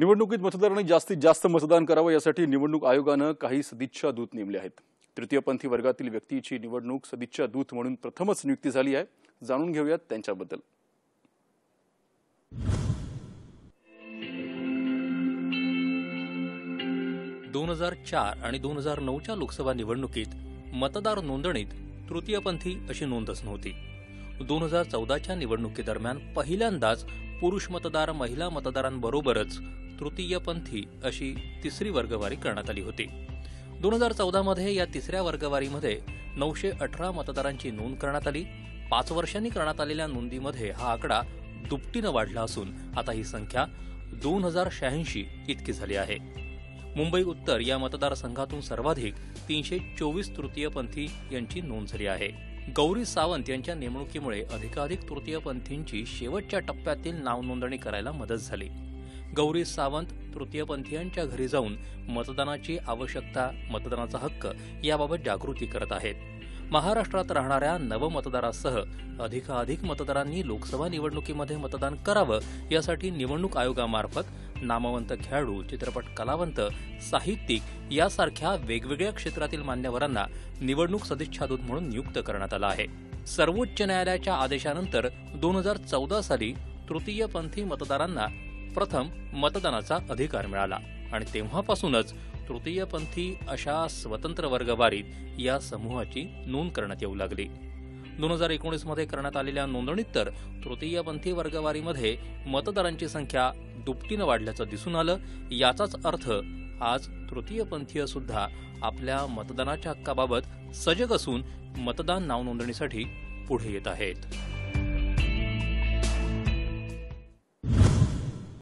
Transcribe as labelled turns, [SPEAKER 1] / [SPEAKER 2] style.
[SPEAKER 1] निवडणुकीत मतदारांनी जास्तीत जास्त मतदान करावं यासाठी निवडणूक आयोगानं काही सदिच्छा दूत नेमले आहेत. तृतीयपंथी वर्गातील व्यक्तीची निवडणूक सदिच्छा दूत म्हणून प्रथमच नियुक्ती झाली आहे. जाणून घेऊयात त्यांच्याबद्दल.
[SPEAKER 2] दोन हजार चार आणि दोन हजार नऊच्या लोकसभा निवडणुकीत मतदार नोंदणीत तृतीयपंथी अशी नोंदच नव्हती. दोन हजार चौदाच्या निवडणुकीदरम्यान पहिल्यांदाच पुरुष मतदार महिला मतदारांबरोबरच तृतीयपंथी अशी तिसरी वर्गवारी करण्यात आली होती. दोन हजार चौदामध्ये या तिसऱ्या वर्गवारीमध्ये नऊशे अठरा मतदारांची नोंद करण्यात आली. पाच वर्षांनी करण्यात आलेल्या नोंदीमध्ये हा आकडा दुपटीनं वाढला असून आता ही संख्या दोन हजार शहाऐंशी इतकी झाली आहे. मुंबई उत्तर या मतदारसंघातून सर्वाधिक तीनशे चोवीस तृतीयपंथी यांची नोंद झाली आहे. गौरी सावंत यांच्या नेमणुकीमुळे अधिकाधिक तृतीयपंथींची शेवटच्या टप्प्यातील नाव नोंदणी करायला मदत झाली. गौरी सावंत तृतीयपंथीयांच्या घरी जाऊन मतदानाची आवश्यकता मतदानाचा हक्क याबाबत जागृती करत आहेत. महाराष्ट्रात राहणाऱ्या नवमतदारासह अधिकाधिक मतदारांनी लोकसभा निवडणुकीमध्ये मतदान करावं यासाठी निवडणूक आयोगामार्फत नामवंत खेळाडू चित्रपट कलावंत साहित्यिक यासारख्या वेगवेगळ्या क्षेत्रातील मान्यवरांना निवडणूक सदिच्छादूत म्हणून नियुक्त करण्यात आलं आहे. सर्वोच्च न्यायालयाच्या आदेशानंतर दोन हजार चौदा साली तृतीयपंथी मतदारांना प्रथम मतदानाचा अधिकार मिळाला आणि तेव्हापासूनच तृतीयपंथी अशा स्वतंत्र वर्गवारीत या समूहाची नोंद करण्यात येऊ लागली. दोन हजार एकोणीसमध्ये करण्यात आलेल्या नोंदणीत तर तृतीयपंथी वर्गवारीमध्ये मतदारांची संख्या दुपटीनं वाढल्याचं दिसून आलं. याचाच अर्थ आज तृतीयपंथीय सुद्धा आपल्या मतदानाच्या हक्काबाबत सजग असून मतदान नाव नोंदणीसाठी पुढे येत आहेत.